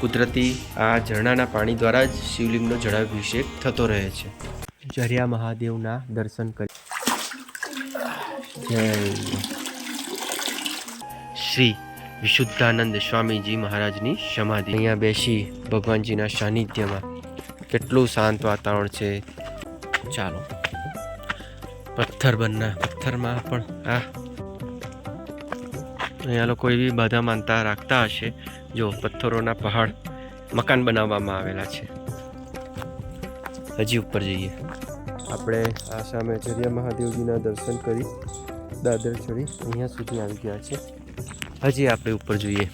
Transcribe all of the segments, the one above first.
કુદરતી આ ઝરણાના પાણી દ્વારા જ શિવલિંગનો જળાભિષેક થતો રહે છે. ઝરિયા મહાદેવના દર્શન કરી શ્રી વિશુદ્ધાનંદ સ્વામીજી મહારાજની સમાધિ. અહીંયા બેસી ભગવાનજીના સાનિધ્યમાં કેટલું શાંત વાતાવરણ છે. ચાલો. પથ્થર બનના પથ્થરમાં પણ આ અહીંયા લોકો એવી બધા માનતા રાખતા હશે જો પથ્થરોના પહાડ મકાન બનાવવામાં આવેલા છે. હજી ઉપર જઈએ. આપણે આ સામે જરિયા મહાદેવજીના દર્શન કરી દાદર ચડી અહીંયા સુધી આવી ગયા છે. હજી આપણે ઉપર જોઈએ.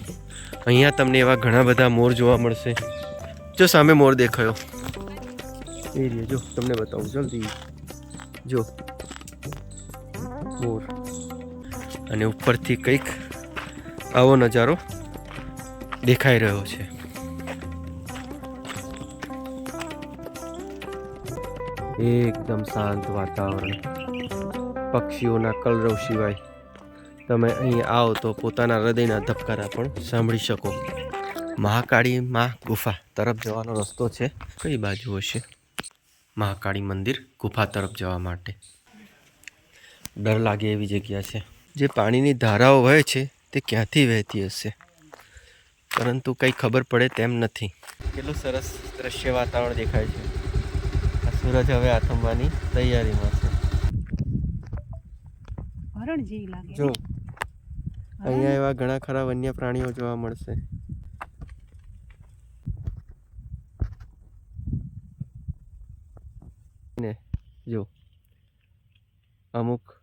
અહીંયા તમને એવા ઘણા બધા મોર જોવા મળશે. જો સામે મોર દેખાયો. એ રીતે જો તમને બતાવું જલ્દી. જો. મોર. અને ઉપરથી કંઈક આવો નજારો દેખાઈ રહ્યો છે. એકદમ શાંત વાતાવરણ. પક્ષીઓના કલરવ સિવાય તમે અહીં આવો તો પોતાના હૃદયના ધબકારા પણ સાંભળી શકો. મહાકાળી મા ગુફા તરફ જવાનો રસ્તો છે. કઈ બાજુ હશે? મહાકાળી મંદિર ગુફા તરફ જવા માટે. ડર લાગે એવી જગ્યા છે. જે પાણીની ધારાઓ વહે છે તે ક્યાંથી વહેતી હશે? પરંતુ કંઈ ખબર પડે તેમ નથી. કેટલું સરસ દ્રશ્ય વાતાવરણ દેખાય છે. આ સૂરજ હવે આથમવાની તૈયારીમાં છે. હરણ જેવી લાગે. જો અહીંયા એવા ઘણા ખરા વન્ય પ્રાણીઓ જોવા મળશે. ને જો અમુક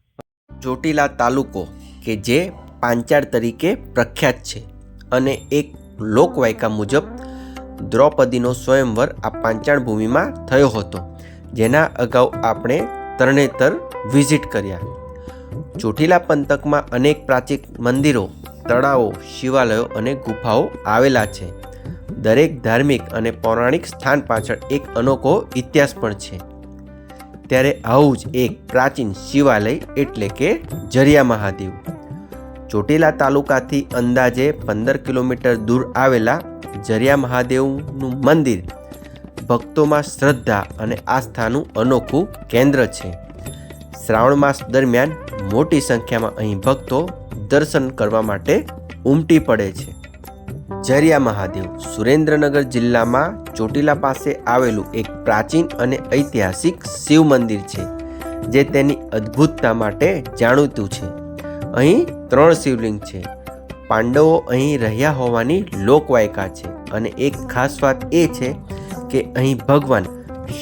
ચોટીલા તાલુકો કે જે પાંચાળ તરીકે પ્રખ્યાત છે અને એક લોકવાયકા મુજબ દ્રૌપદીનો સ્વયંવર આ પાંચાળ ભૂમિમાં થયો હતો, જેના અગાઉ આપણે તરણેતર વિઝિટ કર્યા. ચોટીલા પંથકમાં અનેક પ્રાચીન મંદિરો, તળાવો, શિવાલયો અને ગુફાઓ આવેલા છે. દરેક ધાર્મિક અને પૌરાણિક સ્થાન પાછળ એક અનોખો ઇતિહાસ પણ છે. ત્યારે આવું જ એક પ્રાચીન શિવાલય એટલે કે જરિયા મહાદેવ. ચોટીલા તાલુકાથી અંદાજે પંદર કિલોમીટર દૂર આવેલા જરિયા મહાદેવનું મંદિર ભક્તોમાં શ્રદ્ધા અને આસ્થાનું અનોખું કેન્દ્ર છે. શ્રાવણ માસ દરમિયાન મોટી સંખ્યામાં અહીં ભક્તો દર્શન કરવા માટે ઉમટી પડે છે. જરિયા મહાદેવ સુરેન્દ્રનગર જિલ્લામાં ચોટીલા પાસે આવેલું એક પ્રાચીન અને ઐતિહાસિક શિવ મંદિર છે, જે તેની અદ્ભુતતા માટે જાણીતું છે. અહીં ત્રણ શિવલિંગ છે. પાંડવો અહીં રહ્યા હોવાની લોકવાયકા છે. અને એક ખાસ વાત એ છે કે અહીં ભગવાન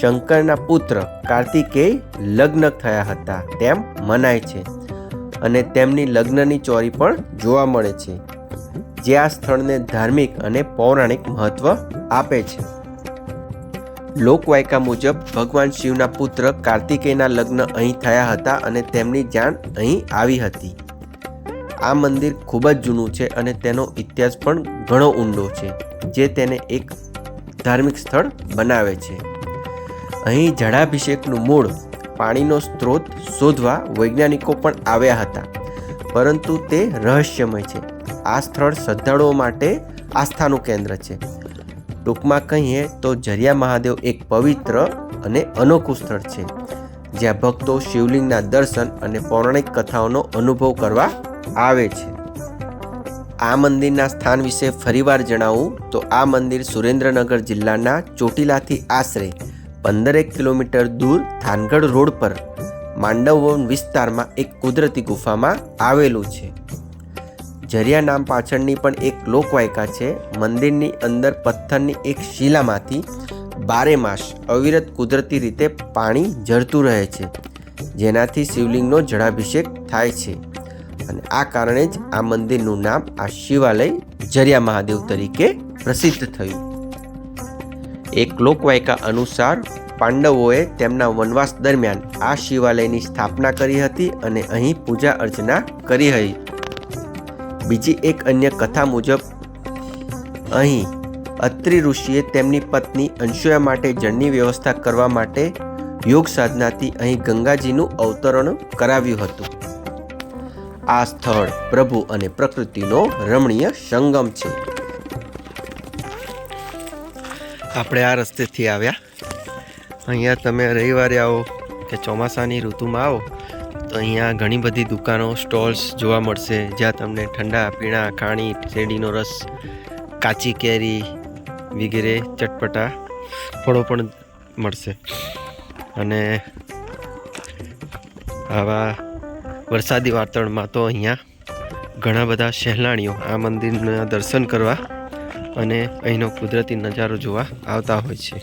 શંકરના પુત્ર કાર્તિકેય લગ્ન થયા હતા. તેમ મનાય છે. અને તેમની લગ્નની ચોરી પણ જોવા મળે છે. જે આ સ્થળને ધાર્મિક અને પૌરાણિક મહત્વ આપે છે. લોકવાયકા મુજબ ભગવાન શિવના પુત્ર કાર્તિકેયના લગ્ન અહીં થયા હતા અને તેમની જાણ અહીં આવી હતી. આ મંદિર ખૂબ જ જૂનું છે અને તેનો ઇતિહાસ પણ ઘણો ઊંડો છે, જે તેને એક ધાર્મિક સ્થળ બનાવે છે. અહીં જળાભિષેકનું મૂળ, પાણીનો સ્ત્રોત શોધવા વૈજ્ઞાનિકો પણ આવ્યા હતા, પરંતુ તે રહસ્યમય છે. આ સ્થળ શ્રદ્ધાળુઓ માટે આસ્થાનું કેન્દ્ર છે. ટૂંકમાં કહીએ તો જરિયા મહાદેવ એક પવિત્ર અને અનોખું સ્થળ છે, જ્યાં ભક્તો શિવલિંગના દર્શન અને પૌરાણિક કથાઓનો અનુભવ કરવા આવે છે. આ મંદિરના સ્થાન વિશે ફરીવાર જણાવું તો આ મંદિર સુરેન્દ્રનગર જિલ્લાના ચોટીલાથી આશરે પંદરેક કિલોમીટર દૂર થાનગઢ રોડ પર માંડવવન વિસ્તારમાં એક કુદરતી ગુફામાં આવેલું છે. જરિયા નામ પાછળની પણ એક લોકવાયકા છે. મંદિરની અંદર પથ્થરની એક શિલામાંથી બારે માસ અવિરત કુદરતી રીતે પાણી ઝરતું રહે છે. જેનાથી શિવલિંગનો જળાભિષેક થાય છે. અને આ કારણે જ આ મંદિરનું નામ આ શિવાલય જરિયા મહાદેવ તરીકે પ્રસિદ્ધ થયું. એક લોકવાયકા અનુસાર પાંડવોએ તેમના વનવાસ દરમિયાન આ શિવાલયની સ્થાપના કરી હતી અને અહીં પૂજા અર્ચના કરી હતી. બીજી એક અન્ય કથા મુજબ, અહીં અત્રિ ઋષિએ તેમની પત્ની અંશુયા માટે જળની વ્યવસ્થા કરવા માટે યોગ સાધનાથી અહીં ગંગાજીનું અવતરણ કરાવ્યું હતું. આ સ્થળ પ્રભુ અને પ્રકૃતિનો રમણીય સંગમ છે. આપણે આ રસ્તેથી આવ્યા. અહીંયા તમે રવિવારે આવો કે ચોમાસાની ઋતુમાં આવો, તો અહીંયા ઘણી બધી દુકાનો, સ્ટોલ્સ જોવા મળશે, જ્યાં તમને ઠંડા પીણા, ખાણી, શેરડીનો રસ, કાચી કેરી વગેરે, ચટપટા, ફળો પણ મળશે. અને આવા વરસાદી વાતાવરણમાં તો અહીંયા ઘણા બધા સહેલાણીઓ આ મંદિરના દર્શન કરવા અને અહીંનો કુદરતી નજારો જોવા આવતા હોય છે.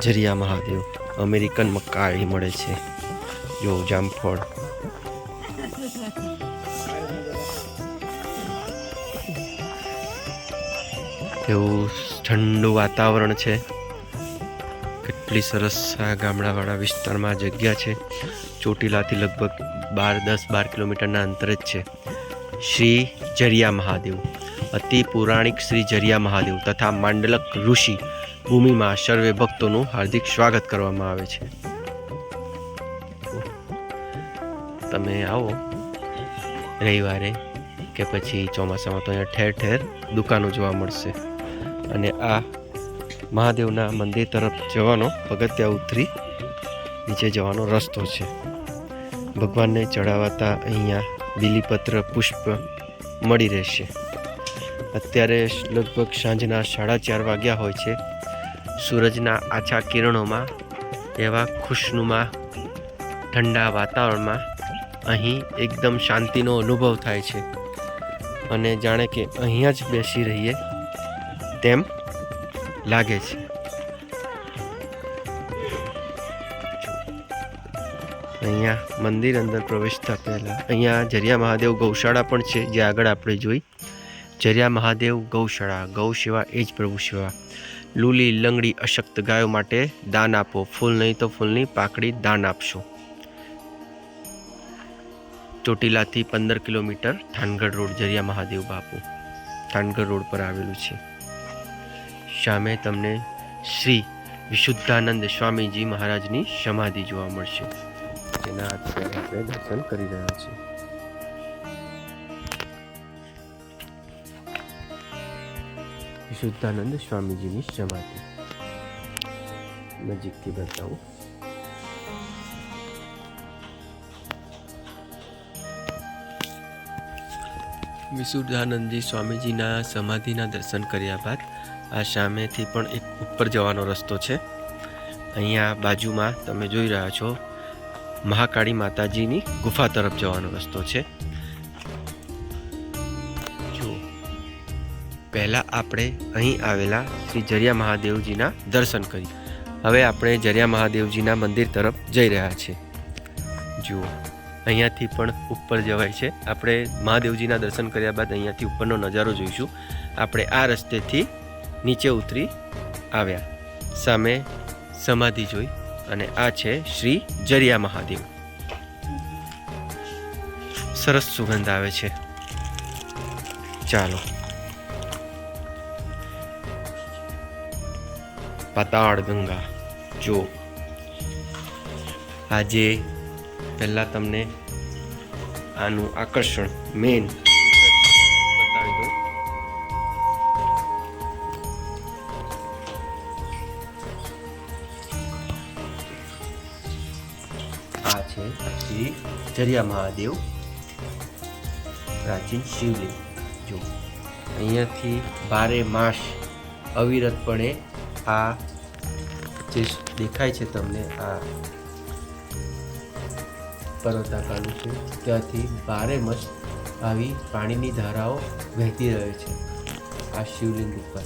જરિયા મહાદેવ, અમેરિકન અહીં મળે છે. જો જામફળ. એવું ઠંડુ વાતાવરણ છે. કેટલી સરસ આ ગામડાવાળા વિસ્તારમાં જગ્યા છે. ચોટીલાથી લગભગ બાર, દસ, બાર કિલોમીટરના અંતરે જ છે. શ્રી જરિયા મહાદેવ. અતિ પૌરાણિક શ્રી જરિયા મહાદેવ તથા માંડલક ઋષિ ભૂમિમાં સર્વે ભક્તોનું હાર્દિક સ્વાગત કરવામાં આવે છે. તમે આવો. રવિવારે કે પછી ચોમાસામાં તો અહીંયા ઠેર ઠેર દુકાનો જોવા મળશે. અને આ મહાદેવના મંદિર તરફ જવાનો પગથિયા ઉતરી નીચે જવાનો રસ્તો છે. ભગવાનને ચડાવાતા અહીંયા બીલીપત્ર પુષ્પ મળી રહેશે. અત્યારે લગભગ સાંજના સાડા ચાર વાગ્યા હોય છે. સૂરજના આછા કિરણોમાં એવા ખુશનુમા ઠંડા વાતાવરણમાં અહીં એકદમ શાંતિનો અનુભવ થાય છે. અને જાણે કે અહીંયા જ બેસી રહીએ તેમ લાગે છે. અહીંયા મંદિર અંદર પ્રવેશતા પહેલાં. અહીંયા જરિયા મહાદેવ ગૌશાળા પણ છે, જે આગળ આપણે જોઈ. જરિયા મહાદેવ ગૌશાળા, ગૌ સેવા એ જ પ્રભુ સેવા. લૂલી, લંગડી, અશક્ત ગાયો માટે દાન આપો. ફૂલ નહીં તો ફૂલની પાકડી દાન આપશો. ચોટીલાથી પંદર કિલોમીટર થાનગઢ રોડ, જરિયા મહાદેવ બાપુ. થાનગઢ રોડ પર આવેલું છે. સામે તમને શ્રી વિશુદ્ધાનંદ સ્વામીજી મહારાજની સમાધિ જોવા મળશે. જેના આપણે દર્શન કરી રહ્યા છીએ. વિશુદ્ધાનંદ સ્વામીજીની સમાધિ. નજીકથી બતાવું. વિશુદ્ધાનંદજી સ્વામીજીના સમાધિના દર્શન કર્યા બાદ આ સામેથી પણ એક ઉપર જવાનો રસ્તો છે. અહીંયા બાજુમાં તમે જોઈ રહ્યા છો, મહાકાળી માતાજીની ગુફા તરફ જવાનો રસ્તો છે. જો પહેલાં આપણે અહીં આવેલા શ્રી જરિયા મહાદેવજીના દર્શન કરી. હવે આપણે જરિયા મહાદેવજીના મંદિર તરફ જઈ રહ્યા છીએ. જુઓ, અહીંયાથી પણ ઉપર જવાય છે. આપણે મહાદેવજીના દર્શન કર્યા બાદ અહીંયાથી ઉપરનો નજારો જોઈશું. આપણે આ રસ્તેથી નીચે ઉતરી આવ્યા. સામે સમાધિ જોઈ અને આ છે શ્રી જરિયા મહાદેવ. સરસ સુગંધ આવે છે. ચાલો. પાતાળ ગંગા, જો. આજે પહેલાં તમને આનું આકર્ષણ મેન આ છે શ્રી જરિયા મહાદેવ પ્રાચીન શિવલિંગ. જો, અહીંયાથી બારે માસ અવિરતપણે આ જે દેખાય છે તમને, આ પર્વતાકાનું છે, ત્યાંથી બારે મસ આવી પાણીની ધારાઓ વહેતી રહે છે આ શિવલિંગ ઉપર.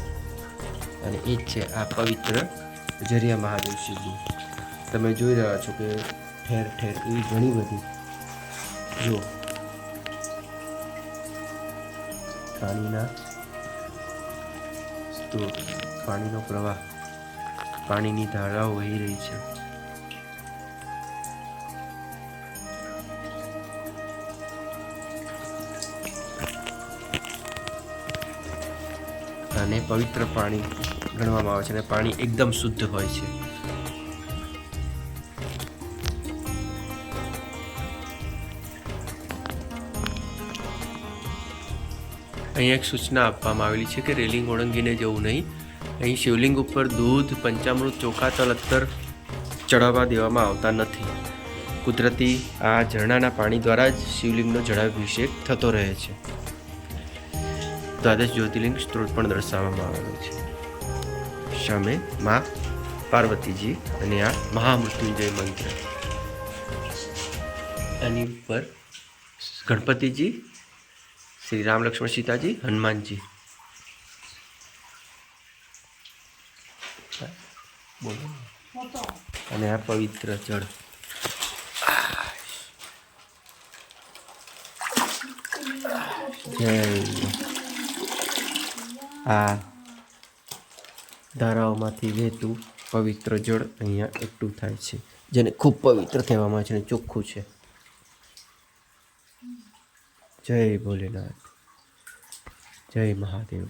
અને એ જ છે આ પવિત્ર જરિયા મહાદેવ શિવલિંગ. તમે જોઈ રહ્યા છો કે ઠેર ઠેર એવી ઘણી બધી. જો પાણીના પાણીનો પ્રવાહ, પાણીની ધારાઓ વહી રહી છે. અને પવિત્ર પાણી ગણવામાં આવે છે અને પાણી એકદમ શુદ્ધ હોય છે. અહીંયા એક સૂચના આપવામાં આવેલી છે કે રેલિંગ ઓળંગીને જવું નહીં. અહીં શિવલિંગ ઉપર દૂધ, પંચામૃત, ચોખા, તલ અત્તર ચડાવવા દેવામાં આવતા નથી. કુદરતી આ ઝરણાના પાણી દ્વારા જ શિવલિંગનો જળાભિષેક થતો રહે છે. દ્વાદશ જ્યોતિર્લિંગ સ્ત્રોત પણ દર્શાવવામાં આવેલો છે. સામે મા પાર્વતીજી અને આ મહામૃત્યુંજય મંત્ર. આની ઉપર ગણપતિજી શ્રી રામ લક્ષ્મણ સીતાજી, હનુમાનજી. બોલો. અને આ પવિત્ર જળ. જય. આ ધારાઓમાંથી વહેતું પવિત્ર જળ અહીંયા એકઠું થાય છે, જેને ખૂબ પવિત્ર કહેવામાં આવે છે અને ચોખ્ખું છે. જય ભોલેનાથ. જય મહાદેવ.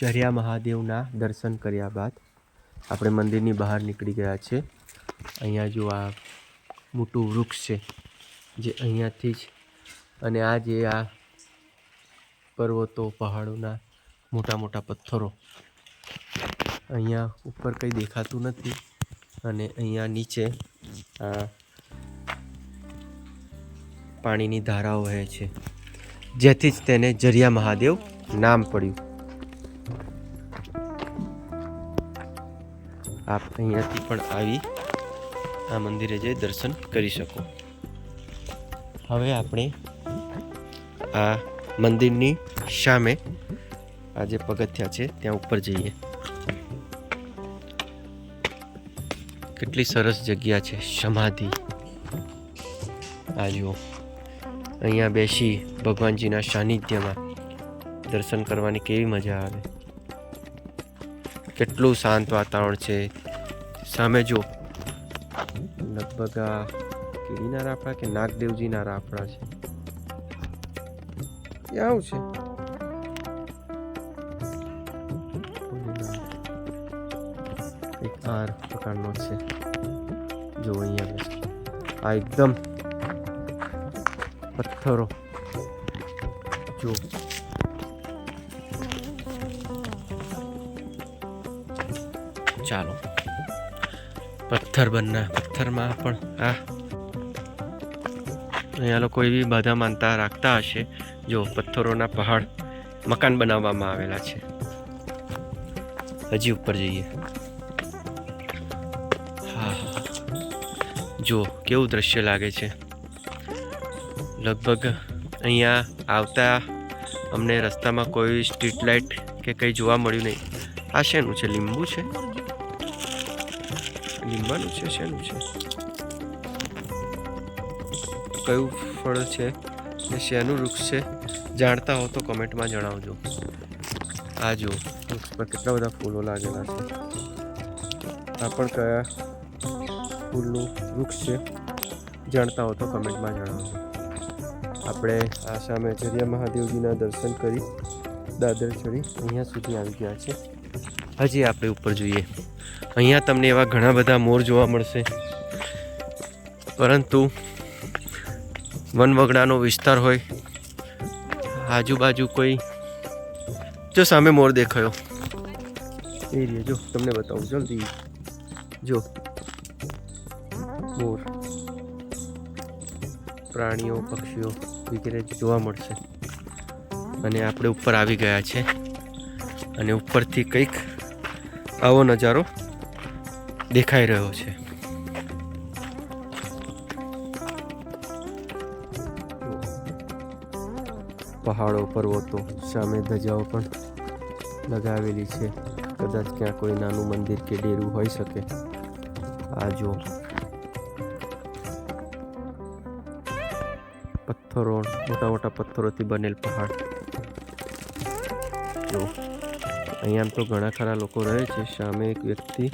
ઝરિયા મહાદેવના દર્શન કર્યા બાદ આપણે મંદિરની બહાર નીકળી ગયા છે. અહીંયા જો આ મોટું વૃક્ષ છે, જે અહીંયાથી જ અને આ જે આ પર્વતો, પહાડોના મોટા મોટા પથ્થરો અહીંયા ઉપર કંઈ દેખાતું નથી અને અહીંયા નીચે આ પાણીની ધારાઓ વહે છે. જેથી જ તેને જરિયા મહાદેવ નામ પડ્યું. આપ અહીંયાથી પણ આવી આ મંદિરે જઈ દર્શન કરી શકો. હવે આપણે આ મંદિરની સામે આ જે પગથિયા છે, ત્યાં ઉપર જઈએ. કેટલી સરસ જગ્યા છે, સમાધિ. આ જુઓ. અહીંયા બેસી ભગવાનજીના સાનિધ્યમાં દર્શન કરવાની કેવી મજા આવે. કેટલું શાંત વાતાવરણ છે. સામે જો લગભગ આ કીડીના રાફડા કે નાગદેવજીના રાફડા છે. આવું છે. એક આર પ્રકારનો છે. જો અહીંયા. આ એકદમ પથ્થરો. જો ચાલો. પથ્થર બનના પથ્થરમાં પણ, આ. અહીંયા લોકો એવી બાધા માનતા રાખતા હશે. જો, પથ્થરોના પહાડ મકાન બનાવવામાં આવેલા છે. હજી ઉપર જઈએ. હા. જો કેવું દ્રશ્ય લાગે છે. લગભગ અહીંયા આવતા અમને રસ્તામાં કોઈ સ્ટ્રીટ લાઇટ કે કંઈ જોવા મળ્યું નહીં. આ શેનું છે? લીંબુ છે? લીંબાનું છે? શેનું છે? કયું ફળ છે? ને શેનું વૃક્ષ છે? જાણતા હો તો કમેન્ટમાં જણાવજો. આ જો પર કેટલા બધા ફૂલો લાગેલા છે. આ પણ કયા ફૂલનું વૃક્ષ છે? જાણતા હો તો કમેન્ટમાં જણાવજો. આપણે આ સામે જરિયા મહાદેવજીના દર્શન કરી, દાદર ચડી અહીંયા સુધી આવી ગયા છે. હજી આપણે ઉપર જોઈએ. અહીંયા તમને એવા ઘણા બધા મોર જોવા મળશે. પરંતુ વનવગડાનો વિસ્તાર હોય, આજુબાજુ કોઈ, જો સામે મોર દેખાયો. એ રીતે જો, તમને બતાવું, જલ્દી. જો, મોર. પ્રાણીઓ, પક્ષીઓ. વગેરે જોવા મળશે. અને આપણે ઉપર આવી ગયા છે. અને ઉપરથી કંઈક આવો નજારો દેખાઈ રહ્યો છે. પહાડો, પર્વતો સામે ધજાઓ પણ લગાવેલી છે. કદાચ ક્યાં કોઈ નાનું મંદિર કે ડેરું હોઈ શકે. આ જો પથ્થરો મોટા મોટા પથ્થરોથી બનેલ પહાડ. જો અહીંયા તો ઘણા ખરા લોકો રહે છે, સામે એક વ્યક્તિ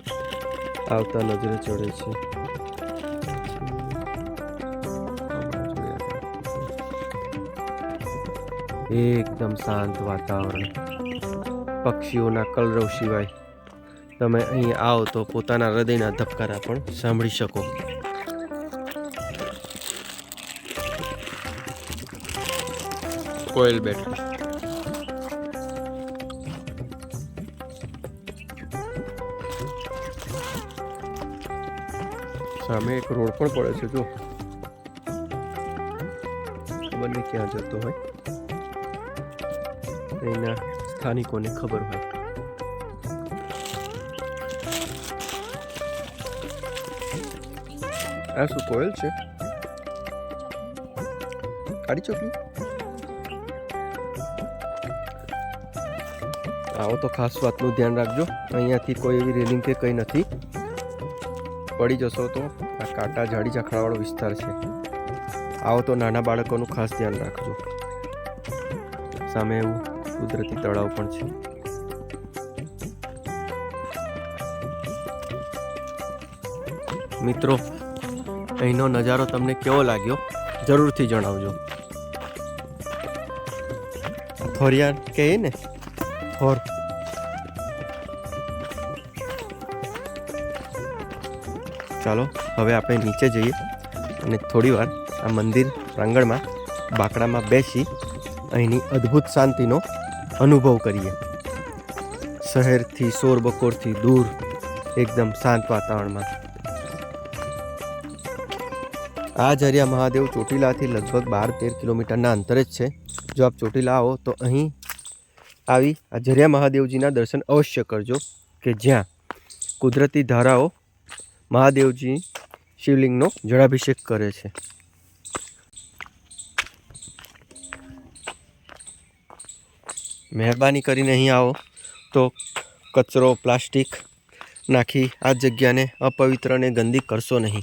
આવતા નજરે ચડે છે. એકદમ શાંત વાતાવરણ. પક્ષીઓના કલરવ સિવાય. તમે અહીં આવો તો પોતાના હૃદયના ધબકારા પણ સાંભળી શકો. કોયલ બેઠી સામે એક રોડ પણ પડે છે, જો. નહીં ક્યાં જતો હોય. અહીંના સ્થાનિકોને ખબર હોય. આ શું કોયલ છે? કાળી ચોકલી આવો તો ખાસ વાતનું ધ્યાન રાખજો. અહીંયાથી કોઈ એવી રેલિંગ કે કંઈ નથી. પડી જશો તો આ કાંટા ઝાડી ઝાખડાવાળો વિસ્તાર છે. આવો તો નાના બાળકોનું ખાસ ધ્યાન રાખજો. સામે એવું કુદરતી તળાવ પણ છે. મિત્રો, અહીંનો નજારો તમને કેવો લાગ્યો? જરૂરથી જણાવજો. થોરિયા કહે ને થોર ચાલો, હવે આપણે નીચે જઈએ અને થોડીવાર આ મંદિર પ્રાંગણમાં, બાકડામાં બેસી અહીંની અદ્ભુત શાંતિનો અનુભવ કરીએ. શહેરથી શોર બકોરથી દૂર, એકદમ શાંત વાતાવરણમાં. આ ઝરિયા મહાદેવ ચોટીલાથી લગભગ બાર તેર કિલોમીટરના અંતરે જ છે. જો આપ ચોટીલા આવો તો અહીં આવી આ ઝરિયા મહાદેવજીના દર્શન અવશ્ય કરજો, કે જ્યાં કુદરતી ધારાઓ મહાદેવજી શિવલિંગનો જળાભિષેક કરે છે. મહેરબાની કરીને અહીં આવો. તો કચરો, પ્લાસ્ટિક નાખી આ જગ્યાને અપવિત્ર અને ગંદી કરશો નહીં.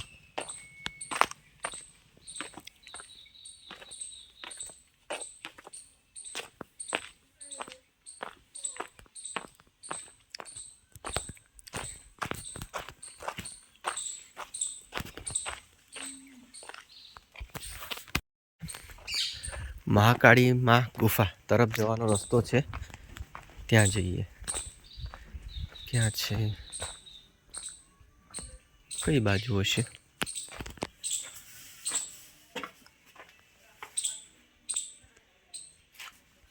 મહાકાળી માં ગુફા તરફ જવાનો રસ્તો છે. ત્યાં જઈએ. ક્યાં છે? કઈ બાજુ હશે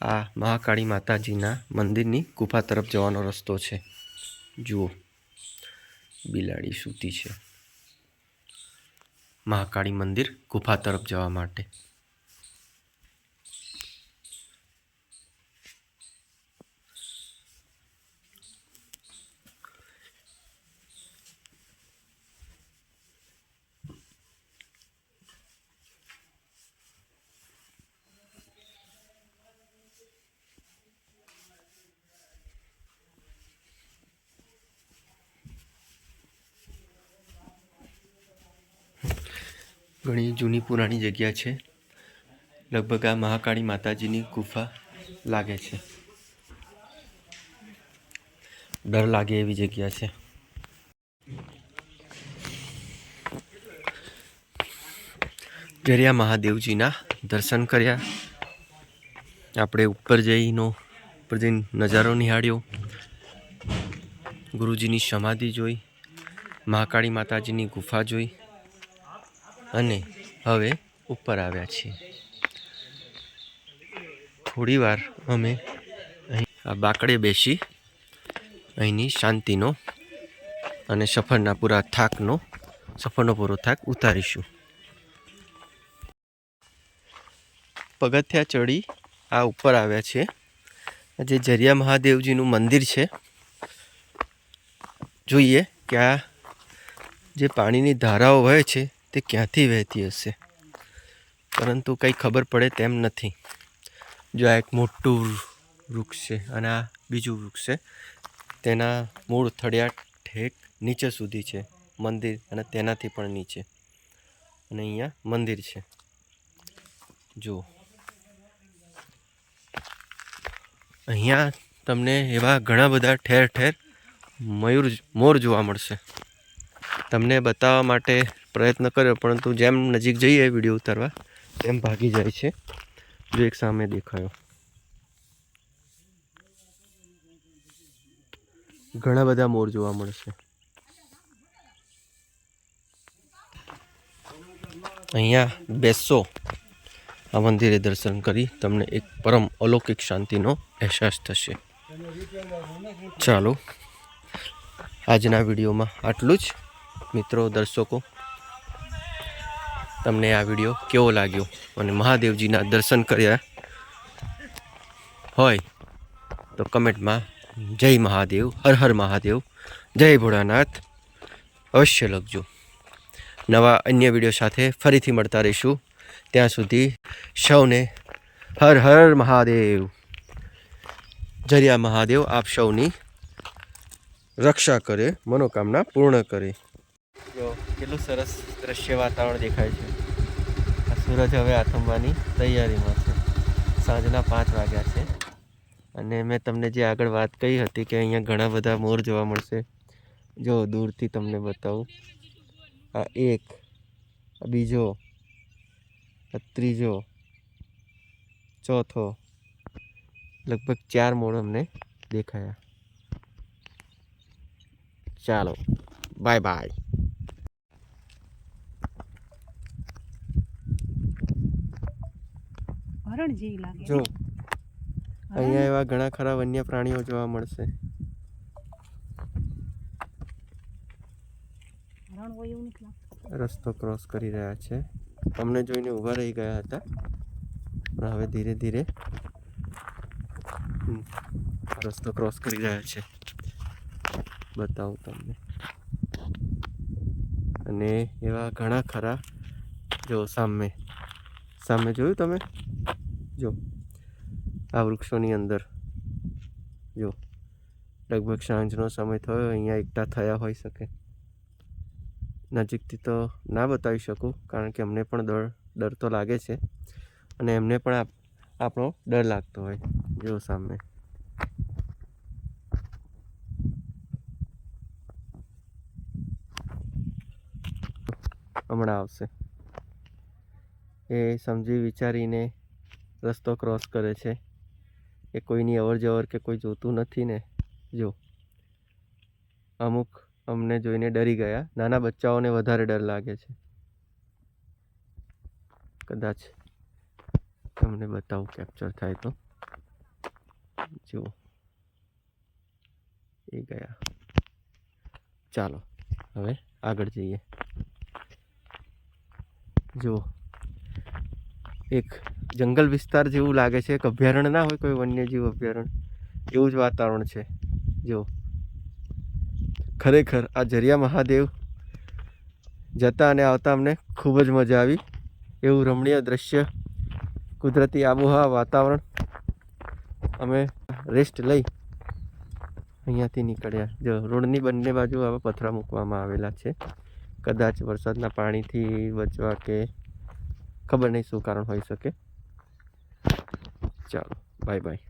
આ મહાકાળી માતાજીના મંદિરની ગુફા તરફ જવાનો રસ્તો છે. જુઓ. બિલાડી સૂતી છે. મહાકાળી મંદિર ગુફા તરફ જવા માટે ઘણી જૂની પુરાણી જગ્યા છે. લગભગ આ મહાકાળી માતાજીની ગુફા લાગે છે. ડર લાગે એવી જગ્યા છે. જરિયા મહાદેવજીના દર્શન કર્યા, આપણે ઉપર જઈનો, ઉપર જઈને નજારો નિહાળ્યો. ગુરુજીની સમાધિ જોઈ, મહાકાળી માતાજીની ગુફા જોઈ અને હવે ઉપર આવ્યા છીએ. થોડી વાર અમે અહીં આ બાકડે બેસી અહીંની શાંતિનો અને સફરના પૂરા થાકનો, સફરનો પૂરો થાક ઉતારીશું. પગથિયા ચડી આ ઉપર આવ્યા છે જે જરિયા મહાદેવજીનું મંદિર છે. જોઈએ કે આ જે પાણીની ધારાઓ વહે છે તે ક્યાંથી વહેતી હશે? પરંતુ કંઈ ખબર પડે તેમ નથી. જો આ એક મોટું વૃક્ષ છે અને આ બીજું વૃક્ષ છે, તેના મૂળ થડિયા ઠેક નીચે સુધી છે, મંદિર અને તેનાથી પણ નીચે. અને અહીંયા મંદિર છે. જુઓ. અહીંયા તમને એવા ઘણા બધા ઠેર ઠેર મયુર, મોર જોવા મળશે. તમને બતાવવા માટે પ્રયત્ન કર્યો, પરંતુ જેમ નજીક જઈએ વીડિયો ઉતારવા, તેમ ભાગી જાય છે. જો એક સામે દેખાયો. ઘણા બધા મોર જોવા મળશે. અહીંયા બેસો. આ મંદિરે દર્શન કરી તમને એક પરમ અલૌકિક શાંતિનો અહેસાસ થશે. ચાલો, આજના વિડીયોમાં આટલું જ. મિત્રો, દર્શકો, તમને આ વીડિયો કેવો લાગ્યો? અને મહાદેવજીના દર્શન કર્યા હોય તો કમેન્ટમાં જય મહાદેવ, હર હર મહાદેવ, જય ભોળાનાથ અવશ્ય લખજો. નવા અન્ય વીડિયો સાથે ફરીથી મળતા રહીશું. ત્યાં સુધી સૌને હર હર મહાદેવ. જરિયા મહાદેવ, આપ સૌની રક્ષા કરે, મનોકામના પૂર્ણ કરે. જો, કેટલું સરસ દ્રશ્ય વાતાવરણ દેખાય છે. આ સૂરજ હવે આથમવાની તૈયારીમાં છે. સાંજના પાંચ વાગ્યા છે. અને મેં તમને જે આગળ વાત કહી હતી કે અહીંયા ઘણા બધા મોર જોવા મળશે. જો, દૂરથી તમને બતાવું. આ એક, આ બીજો, આ ત્રીજો, ચોથો, લગભગ ચાર મોર અમને દેખાયા. ચાલો બાય બાય હરણ જેવી લાગે જો અહીંયા એવા ઘણા ખરા વન્ય પ્રાણીઓ જોવા મળશે. હરણ હોય એવું નથી લાગતું. રસ્તો ક્રોસ કરી રહ્યા છે. અમને જોઈને ઊભા રહી ગયા હતા. પણ હવે ધીરે ધીરે રસ્તો ક્રોસ કરી રહ્યા છે. બતાવું તમને. અને એવા ઘણા ખરા જો સામે સામે જોયું તમે? જો, આ વૃક્ષોની અંદર, જો, લગભગ સાંજનો સમય થયો, અહીંયા એકઠા થયા હોઈ શકે. નજીકથી તો ના બતાવી શકું, કારણ કે અમને પણ ડર ડર તો લાગે છે. અને એમને પણ આપ, આપણો ડર લાગતો હોય, જો સામે. હમણાં આવશે. એ સમજી વિચારીને રસ્તો ક્રોસ કરે છે. એ કોઈની અવર જવર કે કોઈ જોતું નથી ને, જો. અમુક અમને જોઈને ડરી ગયા. નાના બચ્ચાઓને વધારે ડર લાગે છે. કદાચ તમને બતાવું કેપ્ચર થાય તો. જુઓ. એ ગયા. ચાલો, હવે આગળ જઈએ. જુઓ. એક જંગલ વિસ્તાર જેવું લાગે છે, એક અભયારણ્ય ના હોય કોઈ વન્યજીવ અભયારણ્ય, એવું જ વાતાવરણ છે. જો. ખરેખર આ જરિયા મહાદેવ જતા અને આવતા અમને ખૂબ જ મજા આવી. એવું રમણીય દ્રશ્ય, કુદરતી આબોહવા, વાતાવરણ અમે રેસ્ટ લઈ અહીંયાથી નીકળ્યા. જો, રોડની બંને બાજુ આવા પથરા મૂકવામાં આવેલા છે. કદાચ વરસાદના પાણીથી બચવા કે ખબર નહીં શું કારણ હોઈ શકે. ચાલો બાય બાય